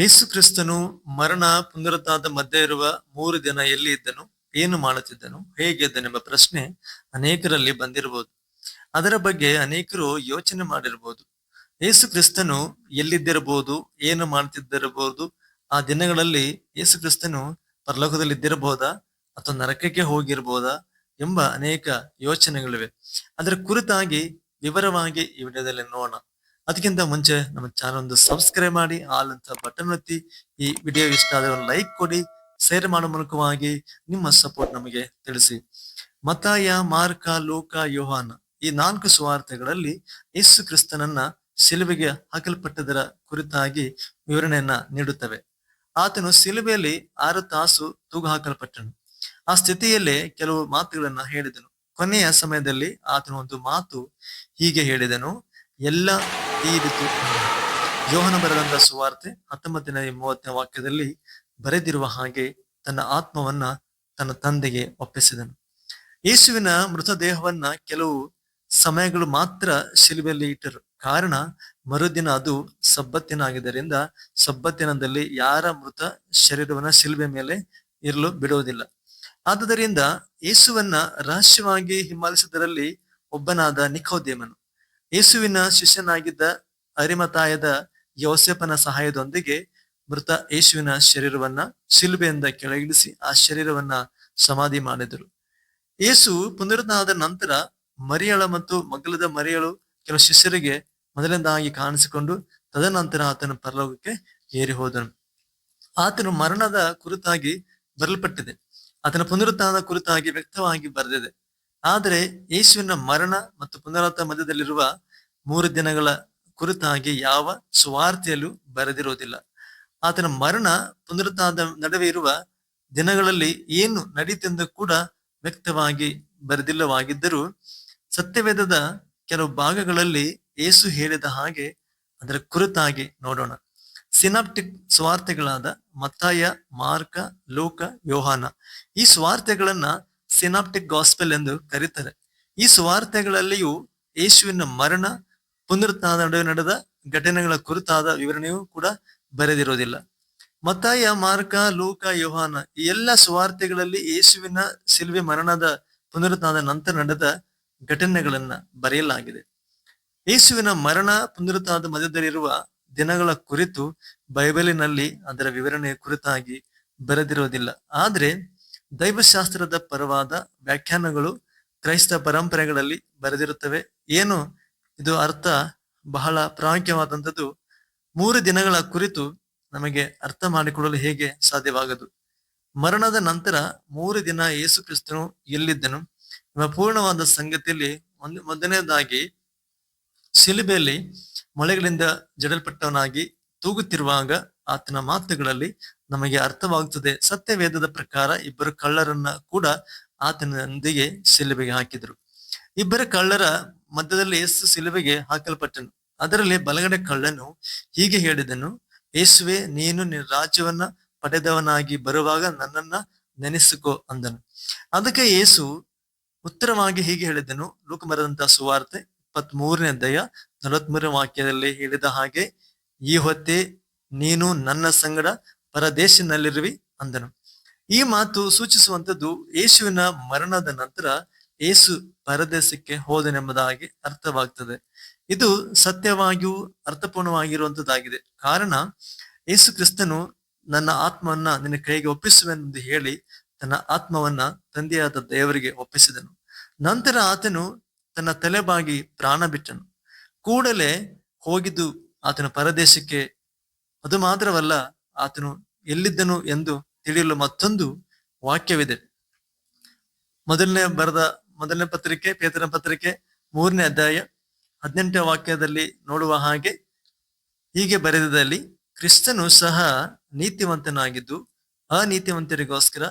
ಯೇಸು ಕ್ರಿಸ್ತನು ಮರಣ ಪುನರುತ್ಥಾನದ ಮಧ್ಯೆ ಇರುವ ಮೂರು ದಿನ ಎಲ್ಲಿ ಇದ್ದನು? ಏನು ಮಾಡುತ್ತಿದ್ದನು? ಹೇಗಿದ್ದನೆಂಬ ಪ್ರಶ್ನೆ ಅನೇಕರಲ್ಲಿ ಬಂದಿರಬಹುದು. ಅದರ ಬಗ್ಗೆ ಅನೇಕರು ಯೋಚನೆ ಮಾಡಿರಬಹುದು. ಯೇಸು ಕ್ರಿಸ್ತನು ಎಲ್ಲಿದ್ದಿರಬಹುದು? ಏನು ಮಾಡುತ್ತಿದ್ದಿರಬಹುದು? ಆ ದಿನಗಳಲ್ಲಿ ಯೇಸು ಕ್ರಿಸ್ತನು ಪರಲೋಕದಲ್ಲಿ ಇದ್ದಿರಬಹುದಾ ಅಥವಾ ನರಕಕ್ಕೆ ಹೋಗಿರಬಹುದಾ? ಎಂಬ ಅನೇಕ ಯೋಚನೆಗಳಿವೆ. ಅದರ ಕುರಿತಾಗಿ ವಿವರವಾಗಿ ಈ ವಿಡಿಯೋದಲ್ಲಿ ನೋಡೋಣ. ಅದಕ್ಕಿಂತ ಮುಂಚೆ ನಮ್ಮ ಚಾನಲ್ ಒಂದು ಸಬ್ಸ್ಕ್ರೈಬ್ ಮಾಡಿ ಆಲ್ ಅಂತ ಬಟನ್ ಒತ್ತಿ. ಈ ವಿಡಿಯೋ ಇಷ್ಟ ಆದರೆ ಲೈಕ್ ಕೊಡಿ ಶೇರ್ ಮಾಡೋ ಮೂಲಕವಾಗಿ ನಿಮ್ಮ ಸಪೋರ್ಟ್ ನಮಗೆ ತಿಳಿಸಿ. ಮತಾಯ, ಮಾರ್ಕ, ಲೋಕ, ಯೋಹಾನ ಈ ನಾಲ್ಕು ಸುವಾರ್ತೆಗಳಲ್ಲಿ ಯೇಸು ಕ್ರಿಸ್ತನನ್ನ ಶಿಲುಬೆಗೆ ಹಾಕಲ್ಪಟ್ಟದರ ಕುರಿತಾಗಿ ವಿವರಣೆಯನ್ನ ನೀಡುತ್ತವೆ. ಆತನು ಶಿಲುಬೆಯಲ್ಲಿ ಆರು ತಾಸು ತೂಗು ಹಾಕಲ್ಪಟ್ಟನು. ಆ ಸ್ಥಿತಿಯಲ್ಲೇ ಕೆಲವು ಮಾತುಗಳನ್ನ ಹೇಳಿದನು. ಕೊನೆಯ ಸಮಯದಲ್ಲಿ ಆತನು ಒಂದು ಮಾತು ಹೀಗೆ ಹೇಳಿದನು, ಎಲ್ಲ ತೀರಿತು ಯೋಹನ ಬರೆದಂತ ಸುವಾರ್ತೆ ಹತ್ತೊಂಬತ್ತನೇ ಮೂವತ್ತನೇ ವಾಕ್ಯದಲ್ಲಿ ಬರೆದಿರುವ ಹಾಗೆ ತನ್ನ ಆತ್ಮವನ್ನ ತನ್ನ ತಂದೆಗೆ ಒಪ್ಪಿಸಿದನು. ಯೇಸುವಿನ ಮೃತದೇಹವನ್ನ ಕೆಲವು ಸಮಯಗಳು ಮಾತ್ರ ಶಿಲುಬೆಯಲ್ಲಿ ಇಟ್ಟರು. ಕಾರಣ ಮರುದಿನ ಅದು ಸಬ್ಬತ್ತಿನ ಆಗಿದ್ದರಿಂದ ಸಬ್ಬತ್ತಿನದಲ್ಲಿ ಯಾರ ಮೃತ ಶರೀರವನ್ನ ಶಿಲುಬೆ ಮೇಲೆ ಇರಲು ಬಿಡುವುದಿಲ್ಲ. ಆದುದರಿಂದ ಯೇಸುವನ್ನ ರಹಸ್ಯವಾಗಿ ಹಿಂಬಾಲಿಸಿದರಲ್ಲಿ ಒಬ್ಬನಾದ ನಿಖೋದೇಮನು ಯೇಸುವಿನ ಶಿಷ್ಯನಾಗಿದ್ದ ಅರಿಮತಾಯದ ಯೋಸೆಫನ ಸಹಾಯದೊಂದಿಗೆ ಮೃತ ಯೇಸುವಿನ ಶರೀರವನ್ನ ಶಿಲುಬೆಯಿಂದ ಕೆಳಗಿಳಿಸಿ ಆ ಶರೀರವನ್ನ ಸಮಾಧಿ ಮಾಡಿದರು. ಯೇಸು ಪುನರುತ್ಥಾನದ ನಂತರ ಮರಿಯಳ ಮತ್ತು ಮಗಲದ ಮರಿಯಳು ಕೆಲವು ಶಿಷ್ಯರಿಗೆ ಮೊದಲನೇದಾಗಿ ಕಾಣಿಸಿಕೊಂಡು ತದನಂತರ ಆತನ ಪರಲೋಕಕ್ಕೆ ಏರಿ ಹೋದನು. ಆತನು ಮರಣದ ಕುರಿತಾಗಿ ಬರಲ್ಪಟ್ಟಿದೆ ಆತನ ಪುನರುತ್ಥಾನದ ಕುರಿತಾಗಿ ವ್ಯಕ್ತವಾಗಿ ಬರೆದಿದೆ. ಆದರೆ ಯೇಸುವಿನ ಮರಣ ಮತ್ತು ಪುನರಾತ ಮಧ್ಯದಲ್ಲಿರುವ ಮೂರು ದಿನಗಳ ಕುರಿತಾಗಿ ಯಾವ ಸುವಾರ್ತೆಯಲ್ಲೂ ಬರೆದಿರುವುದಿಲ್ಲ. ಆತನ ಮರಣ ಪುನರುತ್ಥಾನದ ನಡುವೆ ಇರುವ ದಿನಗಳಲ್ಲಿ ಏನು ನಡೀತೆಂದು ಕೂಡ ವ್ಯಕ್ತವಾಗಿ ಬರೆದಿಲ್ಲವಾಗಿದ್ದರೂ ಸತ್ಯವೇದದ ಕೆಲವು ಭಾಗಗಳಲ್ಲಿ ಏಸು ಹೇಳಿದ ಹಾಗೆ ಅದರ ಕುರಿತಾಗಿ ನೋಡೋಣ. ಸಿನಾಪ್ಟಿಕ್ ಸ್ವಾರ್ಥೆಗಳಾದ ಮತ್ತಾಯ, ಮಾರ್ಕ, ಲೋಕ, ಯೋಹಾನ ಈ ಸ್ವಾರ್ಥೆಗಳನ್ನ ಸಿನಾಪ್ಟಿಕ್ ಗಾಸ್ಪೆಲ್ ಎಂದು ಕರೀತಾರೆ. ಈ ಸುವಾರ್ತೆಗಳಲ್ಲಿಯೂ ಯೇಸುವಿನ ಮರಣ ಪುನರುತ್ಥಾನ ನಡುವೆ ನಡೆದ ಘಟನೆಗಳ ಕುರಿತಾದ ವಿವರಣೆಯೂ ಕೂಡ ಬರೆದಿರೋದಿಲ್ಲ. ಮತಾಯ ಮಾರ್ಕ, ಲೋಕ, ಯೋಹಾನ ಈ ಎಲ್ಲ ಸುವಾರ್ತೆಗಳಲ್ಲಿ ಯೇಸುವಿನ ಸಿಲ್ವೆ ಮರಣದ ಪುನರುತ್ಥಾನದ ನಂತರ ನಡೆದ ಘಟನೆಗಳನ್ನ ಬರೆಯಲಾಗಿದೆ. ಯೇಸುವಿನ ಮರಣ, ಪುನರುತ್ಥಾನದ ಮಧ್ಯದಲ್ಲಿರುವ ದಿನಗಳ ಕುರಿತು ಬೈಬಲಿನಲ್ಲಿ ಅದರ ವಿವರಣೆ ಕುರಿತಾಗಿ ಬರೆದಿರೋದಿಲ್ಲ. ಆದ್ರೆ ದೈವಶಾಸ್ತ್ರದ ಪರವಾದ ವ್ಯಾಖ್ಯಾನಗಳು ಕ್ರೈಸ್ತ ಪರಂಪರೆಗಳಲ್ಲಿ ಬರೆದಿರುತ್ತವೆ. ಏನು? ಇದು ಅರ್ಥ ಬಹಳ ಪ್ರಾಮುಖ್ಯವಾದಂಥದ್ದು. ಮೂರು ದಿನಗಳ ಕುರಿತು ನಮಗೆ ಅರ್ಥ ಮಾಡಿಕೊಳ್ಳಲು ಹೇಗೆ ಸಾಧ್ಯವಾಗದು? ಮರಣದ ನಂತರ ಮೂರು ದಿನ ಯೇಸು ಕ್ರಿಸ್ತನು ಎಲ್ಲಿದ್ದನು? ಎಂಬ ಪೂರ್ಣವಾದ ಸಂಗತಿಯಲ್ಲಿ ಒಂದು ಮೊದಲನೇದಾಗಿ ಶಿಲುಬೆಯಲ್ಲಿ ಮೊಳೆಗಳಿಂದ ಜಡಲ್ಪಟ್ಟವನಾಗಿ ತೂಗುತ್ತಿರುವಾಗ ಆತನ ಮಾತುಗಳಲ್ಲಿ ನಮಗೆ ಅರ್ಥವಾಗುತ್ತದೆ. ಸತ್ಯವೇದದ ಪ್ರಕಾರ ಇಬ್ಬರು ಕಳ್ಳರನ್ನ ಕೂಡ ಆತನೊಂದಿಗೆ ಸಿಲುಬೆಗೆ ಹಾಕಿದರು. ಇಬ್ಬರ ಕಳ್ಳರ ಮಧ್ಯದಲ್ಲಿ ಯೇಸು ಸಿಲುಬೆಗೆ ಹಾಕಲ್ಪಟ್ಟನು. ಅದರಲ್ಲಿ ಬಲಗಡೆ ಕಳ್ಳನು ಹೀಗೆ ಹೇಳಿದನು, ಯೇಸುವೆ, ನೀನು ನಿನ್ನ ರಾಜ್ಯವನ್ನ ಪಡೆದವನಾಗಿ ಬರುವಾಗ ನನ್ನನ್ನ ನೆನೆಸಿಕೋ ಅಂದನು. ಅದಕ್ಕೆ ಯೇಸು ಉತ್ತರವಾಗಿ ಹೀಗೆ ಹೇಳಿದನು, ಲೋಕ ಮರದಂತಹ ಸುವಾರ್ತೆ ಇಪ್ಪತ್ತ್ ಮೂರನೇ ಅಧ್ಯಾಯ ನಲವತ್ಮೂರನೇ ವಾಕ್ಯದಲ್ಲಿ ಹೇಳಿದ ಹಾಗೆ, ಈ ಹೊತ್ತೇ ನೀನು ನನ್ನ ಸಂಗಡ ಪರದೇಶನಲ್ಲಿರುವಿ ಅಂದನು. ಈ ಮಾತು ಸೂಚಿಸುವಂತದ್ದು ಯೇಸುವಿನ ಮರಣದ ನಂತರ ಏಸು ಪರದೇಶಕ್ಕೆ ಹೋದನೆಂಬುದಾಗಿ ಅರ್ಥವಾಗ್ತದೆ. ಇದು ಸತ್ಯವಾಗಿಯೂ ಅರ್ಥಪೂರ್ಣವಾಗಿರುವಂತದ್ದಾಗಿದೆ ಕಾರಣ ಏಸು ಕ್ರಿಸ್ತನು ನನ್ನ ಆತ್ಮವನ್ನ ನಿನ್ನ ಕೈಗೆ ಒಪ್ಪಿಸುವೆಂದು ಹೇಳಿ ತನ್ನ ಆತ್ಮವನ್ನ ತಂದೆಯಾದ ದೇವರಿಗೆ ಒಪ್ಪಿಸಿದನು. ನಂತರ ಆತನು ತನ್ನ ತಲೆಬಾಗಿ ಪ್ರಾಣ ಬಿಟ್ಟನು. ಕೂಡಲೇ ಹೋಗಿದ್ದು ಆತನ ಪರದೇಶಕ್ಕೆ ಅದು ಮಾತ್ರವಲ್ಲ, ಆತನು ಎಲ್ಲಿದ್ದನು ಎಂದು ತಿಳಿಯಲು ಮತ್ತೊಂದು ವಾಕ್ಯವಿದೆ. ಮೊದಲನೇ ಬರೆದ, ಮೊದಲನೇ ಪತ್ರಿಕೆ ಪೇತನ ಪತ್ರಿಕೆ, ಮೂರನೇ ಅಧ್ಯಾಯ, ಹದಿನೆಂಟನೇ ವಾಕ್ಯದಲ್ಲಿ ನೋಡುವ ಹಾಗೆ, ಹೀಗೆ ಬರೆದದಲ್ಲಿ, ಕ್ರಿಸ್ತನು ಸಹ ನೀತಿವಂತನಾಗಿದ್ದು, ಅನೀತಿವಂತರಿಗೋಸ್ಕರ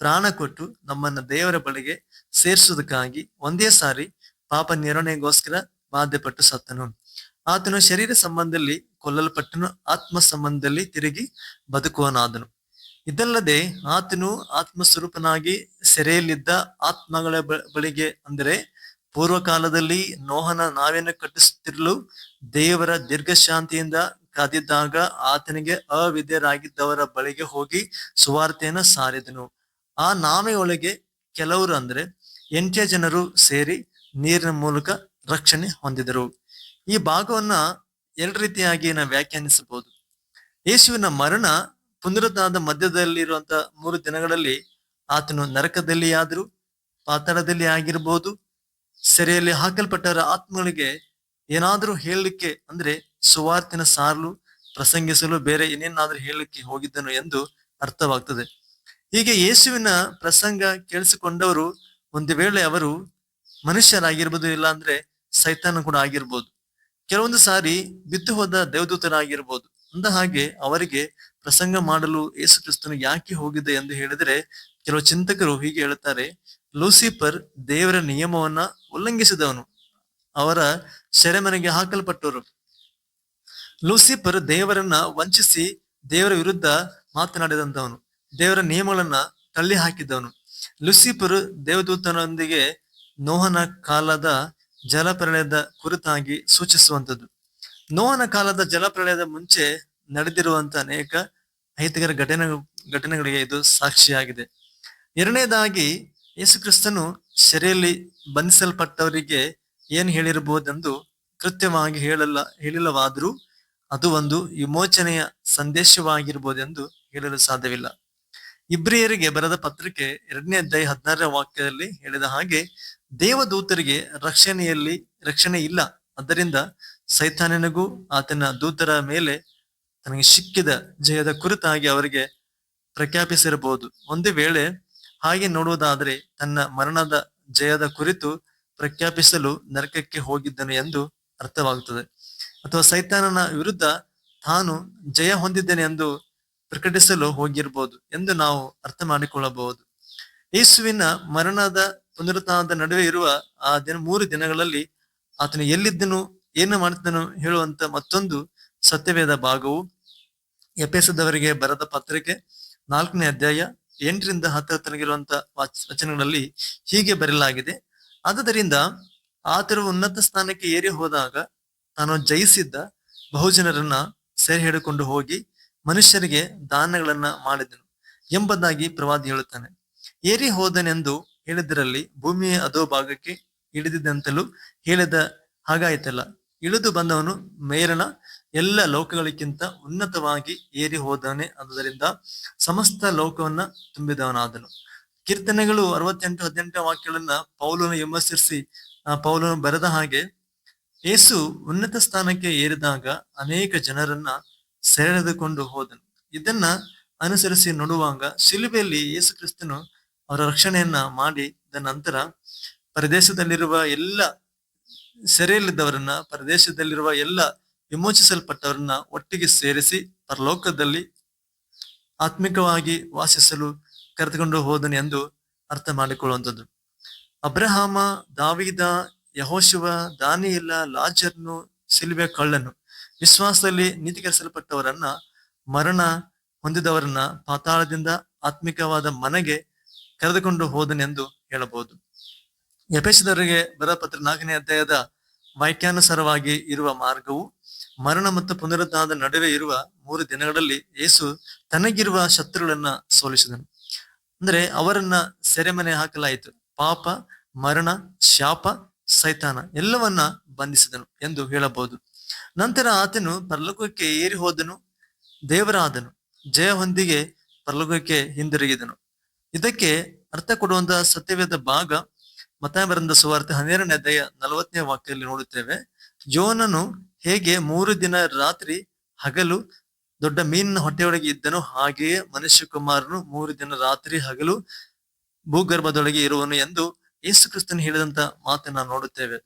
ಪ್ರಾಣ ಕೊಟ್ಟು ನಮ್ಮನ್ನ ದೇವರ ಬಳಿಗೆ ಸೇರಿಸುವುದಕ್ಕಾಗಿ ಒಂದೇ ಸಾರಿ ಪಾಪ ನಿರ್ವಹಣೆಗೋಸ್ಕರ ಬಾಧ್ಯಪಟ್ಟು ಸತ್ತನು. ಆತನು ಶರೀರ ಸಂಬಂಧದಲ್ಲಿ ಕೊಲ್ಲಲ್ಪಟ್ಟನು, ಆತ್ಮ ಸಂಬಂಧದಲ್ಲಿ ತಿರುಗಿ ಬದುಕುವನಾದನು. ಇದಲ್ಲದೆ ಆತನು ಆತ್ಮಸ್ವರೂಪನಾಗಿ ಸೆರೆಯಲ್ಲಿದ್ದ ಆತ್ಮಗಳ ಬಳಿಗೆ ಅಂದರೆ ಪೂರ್ವ ಕಾಲದಲ್ಲಿ ನೋಹನ ನಾವೇನ ಕಟ್ಟಿಸುತ್ತಿರಲು ದೇವರ ದೀರ್ಘಶಾಂತಿಯಿಂದ ಕಾದಿದ್ದಾಗ ಆತನಿಗೆ ಅವಿದ್ಯರಾಗಿದ್ದವರ ಬಳಿಗೆ ಹೋಗಿ ಸುವಾರ್ತೆಯನ್ನು ಸಾರಿದನು. ಆ ನಾವೆಯೊಳಗೆ ಕೆಲವರು ಅಂದ್ರೆ ಎಂಟೇ ಜನರು ಸೇರಿ ನೀರಿನ ಮೂಲಕ ರಕ್ಷಣೆ ಹೊಂದಿದರು. ಈ ಭಾಗವನ್ನ ಎರಡು ರೀತಿಯಾಗಿ ನಾವು ವ್ಯಾಖ್ಯಾನಿಸಬಹುದು. ಯೇಸುವಿನ ಮರಣ ಪುನರುದ್ಧಾನದ ಮಧ್ಯದಲ್ಲಿರುವಂತ ಮೂರು ದಿನಗಳಲ್ಲಿ ಆತನು ನರಕದಲ್ಲಿ ಆದರೂ ಪಾತಾಳದಲ್ಲಿ ಆಗಿರಬಹುದು. ಸೆರೆಯಲ್ಲಿ ಹಾಕಲ್ಪಟ್ಟವರ ಆತ್ಮಗಳಿಗೆ ಏನಾದರೂ ಹೇಳಲಿಕ್ಕೆ ಅಂದ್ರೆ ಸುವಾರ್ತಿನ ಸಾರಲು, ಪ್ರಸಂಗಿಸಲು ಬೇರೆ ಏನೇನಾದ್ರೂ ಹೇಳಲಿಕ್ಕೆ ಹೋಗಿದ್ದನು ಎಂದು ಅರ್ಥವಾಗ್ತದೆ. ಹೀಗೆ ಯೇಸುವಿನ ಪ್ರಸಂಗ ಕೇಳಿಸಿಕೊಂಡವರು ಒಂದು ವೇಳೆ ಅವರು ಮನುಷ್ಯರಾಗಿರ್ಬೋದು ಇಲ್ಲ ಅಂದ್ರೆ ಸೈತಾನ ಕೂಡ ಆಗಿರ್ಬೋದು. ಕೆಲವೊಂದು ಸಾರಿ ಬಿದ್ದು ಹೋದ ದೇವದೂತರಾಗಿರ್ಬೋದು ಅಂದ ಹಾಗೆ ಅವರಿಗೆ ಪ್ರಸಂಗ ಮಾಡಲು ಯೇಸು ಕ್ರಿಸ್ತನು ಯಾಕೆ ಹೋಗಿದೆ ಎಂದು ಹೇಳಿದರೆ, ಕೆಲವು ಚಿಂತಕರು ಹೀಗೆ ಹೇಳುತ್ತಾರೆ, ಲೂಸಿಫರ್ ದೇವರ ನಿಯಮವನ್ನ ಉಲ್ಲಂಘಿಸಿದವನು, ಅವರ ಸೆರೆಮನೆಗೆ ಹಾಕಲ್ಪಟ್ಟವರು. ಲೂಸಿಫರ್ ದೇವರನ್ನ ವಂಚಿಸಿ ದೇವರ ವಿರುದ್ಧ ಮಾತನಾಡಿದಂತವನು ದೇವರ ನಿಯಮಗಳನ್ನ ತಳ್ಳಿ ಹಾಕಿದ್ದವನು ಲೂಸಿಫರ್ ದೇವದೂತನೊಂದಿಗೆ ನೋಹನ ಕಾಲದ ಜಲಪ್ರಳಯದ ಕುರಿತಾಗಿ ಸೂಚಿಸುವಂಥದ್ದು. ನೋವನ ಕಾಲದ ಜಲಪ್ರಳಯದ ಮುಂಚೆ ನಡೆದಿರುವಂತಹ ಅನೇಕ ಅಹಿತಕರ ಘಟನೆ, ಘಟನೆಗಳಿಗೆ ಇದು ಸಾಕ್ಷಿಯಾಗಿದೆ. ಎರಡನೇದಾಗಿ, ಯೇಸುಕ್ರಿಸ್ತನು ಸೆರೆಯಲ್ಲಿ ಬಂಧಿಸಲ್ಪಟ್ಟವರಿಗೆ ಏನ್ ಹೇಳಿರಬಹುದೆಂದು ಕೃತ್ಯವಾಗಿ ಹೇಳಲ್ಲ, ಹೇಳಿಲ್ಲವಾದರೂ ಅದು ಒಂದು ವಿಮೋಚನೆಯ ಸಂದೇಶವಾಗಿರ್ಬೋದೆಂದು ಹೇಳಲು ಸಾಧ್ಯವಿಲ್ಲ. ಇಬ್ರಿಯರಿಗೆ ಬರೆದ ಪತ್ರಿಕೆ ಎರಡನೇ ಅಧ್ಯಾಯ ಹದಿನಾರನೇ ವಾಕ್ಯದಲ್ಲಿ ಹೇಳಿದ ಹಾಗೆ, ದೇವದೂತರಿಗೆ ರಕ್ಷಣೆಯಲ್ಲಿ ರಕ್ಷಣೆ ಇಲ್ಲ. ಆದ್ದರಿಂದ ಸೈತಾನನಿಗೂ ಆತನ ದೂತರ ಮೇಲೆ ತನಗೆ ಸಿಕ್ಕಿದ ಜಯದ ಕುರಿತಾಗಿ ಅವರಿಗೆ ಪ್ರಖ್ಯಾಪಿಸಿರಬಹುದು. ಒಂದು ವೇಳೆ ಹಾಗೆ ನೋಡುವುದಾದರೆ ತನ್ನ ಮರಣದ ಜಯದ ಕುರಿತು ಪ್ರಖ್ಯಾಪಿಸಲು ನರಕಕ್ಕೆ ಹೋಗಿದ್ದನು ಎಂದು ಅರ್ಥವಾಗುತ್ತದೆ. ಅಥವಾ ಸೈತಾನನ ವಿರುದ್ಧ ತಾನು ಜಯ ಹೊಂದಿದ್ದೇನೆ ಎಂದು ಪ್ರಕಟಿಸಲು ಹೋಗಿರ್ಬೋದು ಎಂದು ನಾವು ಅರ್ಥ ಮಾಡಿಕೊಳ್ಳಬಹುದು. ಯೇಸುವಿನ ಮರಣದ ಪುನರುತ್ಥಾನದ ನಡುವೆ ಇರುವ ಆ ದಿನ, ಮೂರು ದಿನಗಳಲ್ಲಿ ಆತನು ಎಲ್ಲಿದ್ದನು, ಏನು ಮಾಡುತ್ತನು ಹೇಳುವಂತ ಮತ್ತೊಂದು ಸತ್ಯವೇದ ಭಾಗವು. ಎಪೆಸದವರಿಗೆ ಬರೆದ ಪತ್ರಿಕೆ ನಾಲ್ಕನೇ ಅಧ್ಯಾಯ ಎಂಟರಿಂದ ಹತ್ತರ ತನಗಿರುವಂತ ವಾಚ್- ವಚನಗಳಲ್ಲಿ ಹೀಗೆ ಬರೆಯಲಾಗಿದೆ. ಆದುದರಿಂದ ಆತನು ಉನ್ನತ ಸ್ಥಾನಕ್ಕೆ ಏರಿ ಹೋದಾಗ ತಾನು ಜಯಿಸಿದ್ದ ಬಹುಜನರನ್ನ ಸೆರೆ ಹಿಡಿಕೊಂಡು ಹೋಗಿ ಮನುಷ್ಯರಿಗೆ ದಾನಗಳನ್ನ ಮಾಡಿದನು ಎಂಬುದಾಗಿ ಪ್ರವಾದಿ ಹೇಳುತ್ತಾನೆ. ಏರಿ ಹೋದನೆಂದು ಹೇಳಿದರಲ್ಲಿ ಭೂಮಿಯ ಅದೋ ಭಾಗಕ್ಕೆ ಇಳಿದಿದ್ದಂತಲೂ ಹೇಳಿದ ಹಾಗಾಯ್ತಲ್ಲ. ಇಳಿದು ಬಂದವನು ಮೇರನ ಎಲ್ಲ ಲೋಕಗಳಿಗಿಂತ ಉನ್ನತವಾಗಿ ಏರಿ ಹೋದವನೇ ಆದುದರಿಂದ ಸಮಸ್ತ ಲೋಕವನ್ನ ತುಂಬಿದವನಾದನು. ಕೀರ್ತನೆಗಳು ಅರವತ್ತೆಂಟು ಹದಿನೆಂಟು ವಾಕ್ಯಗಳನ್ನ ಪೌಲನು ವಿಮರ್ಶಿಸಿ ಪೌಲನು ಬರೆದ ಹಾಗೆ ಯೇಸು ಉನ್ನತ ಸ್ಥಾನಕ್ಕೆ ಏರಿದಾಗ ಅನೇಕ ಜನರನ್ನ ಸೆಳೆದುಕೊಂಡು ಹೋದನು. ಇದನ್ನ ಅನುಸರಿಸಿ ನೋಡುವಾಗ ಶಿಲುಬೆಯಲ್ಲಿ ಯೇಸು ಕ್ರಿಸ್ತನು ಅವರ ರಕ್ಷಣೆಯನ್ನ ಮಾಡಿದ ನಂತರ ಪ್ರದೇಶದಲ್ಲಿರುವ ಎಲ್ಲ ಸೆರೆಯಲ್ಲಿದ್ದವರನ್ನ, ಪ್ರದೇಶದಲ್ಲಿರುವ ಎಲ್ಲ ವಿಮೋಚಿಸಲ್ಪಟ್ಟವರನ್ನ ಒಟ್ಟಿಗೆ ಸೇರಿಸಿ ಪರಲೋಕದಲ್ಲಿ ಆತ್ಮಿಕವಾಗಿ ವಾಸಿಸಲು ಕರೆದುಕೊಂಡು ಹೋದನು ಎಂದು ಅರ್ಥ ಮಾಡಿಕೊಳ್ಳುವಂಥದ್ದು. ಅಬ್ರಹಾಮ, ದಾವಿದ, ಯಹೋಶಿವ ದಾನಿಯಿಲ್ಲ ಲಾಜರ್ನು ಸಿಲ್ವೆ ಕಳ್ಳನು. ವಿಶ್ವಾಸದಲ್ಲಿ ನೀತಿಕರಿಸಲ್ಪಟ್ಟವರನ್ನ, ಮರಣ ಹೊಂದಿದವರನ್ನ ಪಾತಾಳದಿಂದ ಆತ್ಮಿಕವಾದ ಮನೆಗೆ ಕರೆದುಕೊಂಡು ಹೋದನೆಂದು ಹೇಳಬಹುದು. ಯಪೇಶದವರಿಗೆ ಬರಪತ್ರ ನಾಲ್ಕನೇ ಅಧ್ಯಾಯದ ವಾಕ್ಯಾನುಸಾರವಾಗಿ ಇರುವ ಮಾರ್ಗವು, ಮರಣ ಮತ್ತು ಪುನರುದ್ಧಾನದ ನಡುವೆ ಇರುವ ಮೂರು ದಿನಗಳಲ್ಲಿ ಯೇಸು ತನಗಿರುವ ಶತ್ರುಗಳನ್ನ ಸೋಲಿಸಿದನು. ಅಂದ್ರೆ ಅವರನ್ನ ಸೆರೆಮನೆ ಹಾಕಲಾಯಿತು. ಪಾಪ, ಮರಣ, ಶಾಪ ಸೈತಾನ ಎಲ್ಲವನ್ನ ಬಂಧಿಸಿದನು ಎಂದು ಹೇಳಬಹುದು. ನಂತರ ಆತನು ಪರಲೋಕಕ್ಕೆ ಏರಿ ಹೋದನು, ದೇವರಾದನು ಜಯ ಹೊಂದಿಗೆ ಪರಲೋಕಕ್ಕೆ ಹಿಂದಿರುಗಿದನು. ಇದಕ್ಕೆ ಅರ್ಥ ಕೊಡುವಂತಹ ಸತ್ಯವೇದ ಭಾಗ ಮತಾಂಬರಂದ ಬರೆದ ಸುವಾರ್ತೆ ಹನ್ನೆರಡನೇ ದಯ ನಲವತ್ತನೇ ವಾಕ್ಯದಲ್ಲಿ ನೋಡುತ್ತೇವೆ. ಯೋನನು ಹೇಗೆ ಮೂರು ದಿನ ರಾತ್ರಿ ಹಗಲು ದೊಡ್ಡ ಮೀನಿನ ಹೊಟ್ಟೆಯೊಳಗೆ ಇದ್ದನು ಹಾಗೆಯೇ ಮನುಷ್ಯ ಕುಮಾರನು ಮೂರು ದಿನ ರಾತ್ರಿ ಹಗಲು ಭೂಗರ್ಭದೊಳಗೆ ಇರುವನು ಎಂದು ಯೇಸು ಕ್ರಿಸ್ತನ್ ಹೇಳಿದಂತ ಮಾತನ್ನ ನೋಡುತ್ತೇವೆ.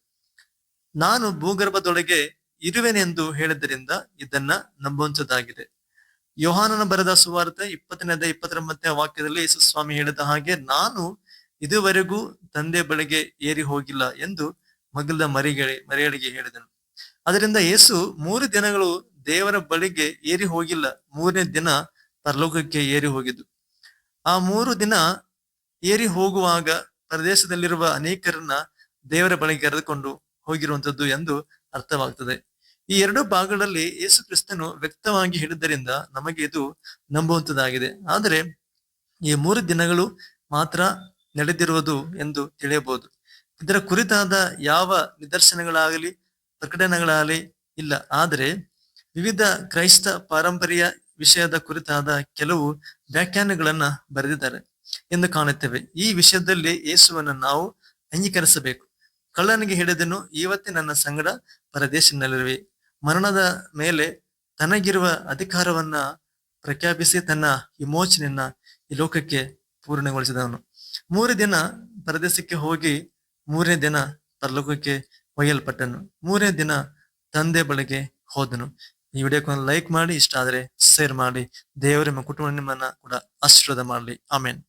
ನಾನು ಭೂಗರ್ಭದೊಳಗೆ ಇರುವೆನೆಂದು ಹೇಳಿದ್ದರಿಂದ ಇದನ್ನ ನಂಬುವಂತದ್ದಾಗಿದೆ ಯೋಹಾನನ ಬರೆದ ಸುವಾರ್ತೆ ಇಪ್ಪತ್ತನೇದ ಇಪ್ಪತ್ತೊಂಬತ್ತನೇ ವಾಕ್ಯದಲ್ಲಿ ಯೇಸು ಸ್ವಾಮಿ ಹೇಳಿದ ಹಾಗೆ, ನಾನು ಇದುವರೆಗೂ ತಂದೆ ಬಳಿಗೆ ಏರಿ ಹೋಗಿಲ್ಲ ಎಂದು ಮಗಲ ಮರಿಗಳ, ಮರಿಯಳಿಗೆ ಹೇಳಿದನು. ಅದರಿಂದ ಯೇಸು ಮೂರು ದಿನಗಳು ದೇವರ ಬಳಿಗೆ ಏರಿ ಹೋಗಿಲ್ಲ, ಮೂರನೇ ದಿನ ಪರಲೋಕಕ್ಕೆ ಏರಿ ಹೋಗಿದ್ದು. ಆ ಮೂರು ದಿನ ಏರಿ ಹೋಗುವಾಗ ಪ್ರದೇಶದಲ್ಲಿರುವ ಅನೇಕರನ್ನ ದೇವರ ಬಳಿಗೆ ಕರೆದುಕೊಂಡು ಹೋಗಿರುವಂತದ್ದು ಎಂದು ಅರ್ಥವಾಗ್ತದೆ. ಈ ಎರಡು ಭಾಗಗಳಲ್ಲಿ ಯೇಸು ಕ್ರಿಸ್ತನು ವ್ಯಕ್ತವಾಗಿ ಹೇಳಿದ್ದರಿಂದ ನಮಗೆ ಇದು ನಂಬುವಂತದ್ದಾಗಿದೆ ಆದರೆ ಈ ಮೂರು ದಿನಗಳು ಮಾತ್ರ ನಡೆದಿರುವುದು ಎಂದು ತಿಳಿಯಬಹುದು. ಇದರ ಕುರಿತಾದ ಯಾವ ನಿದರ್ಶನಗಳಾಗಲಿ, ಪ್ರಕಟಣೆಗಳಾಗಲಿ ಇಲ್ಲ. ಆದರೆ ವಿವಿಧ ಕ್ರೈಸ್ತ ಪಾರಂಪರ್ಯ ವಿಷಯದ ಕುರಿತಾದ ಕೆಲವು ವ್ಯಾಖ್ಯಾನಗಳನ್ನ ಬರೆದಿದ್ದಾರೆ. ಎಂದು ಕಾಣುತ್ತೇವೆ. ಈ ವಿಷಯದಲ್ಲಿ ಯೇಸುವನ್ನು ನಾವು ಅಂಗೀಕರಿಸಬೇಕು. ಕಳ್ಳನಿಗೆ ಹಿಡಿದನು ಇವತ್ತೇ ನನ್ನ ಸಂಗಡ ಪರದೇಶನಲ್ಲಿರುವೆ. ಮರಣದ ಮೇಲೆ ತನಗಿರುವ ಅಧಿಕಾರವನ್ನ ಪ್ರಖ್ಯಾಪಿಸಿ ತನ್ನ ವಿಮೋಚನೆಯನ್ನ ಈ ಲೋಕಕ್ಕೆ ಪೂರ್ಣಗೊಳಿಸಿದವನು. ಮೂರು ದಿನ ಪರದೇಶಕ್ಕೆ ಹೋಗಿ ಮೂರನೇ ದಿನ ಪರಲೋಕಕ್ಕೆ ಒಯ್ಯಲ್ಪಟ್ಟನು. ಮೂರನೇ ದಿನ ತಂದೆ ಬಳಿಗೆ ಹೋದನು. ಈ ವಿಡಿಯೋಕ್ಕೆ ಲೈಕ್ ಮಾಡಿ, ಇಷ್ಟ ಆದರೆ ಶೇರ್ ಮಾಡಿ. ದೇವರ ನಿಮ್ಮ ಕುಟುಂಬ ನಿಮ್ಮನ್ನ ಕೂಡ ಆಶೀರ್ವಾದ ಮಾಡಲಿ. ಆಮೇನ್.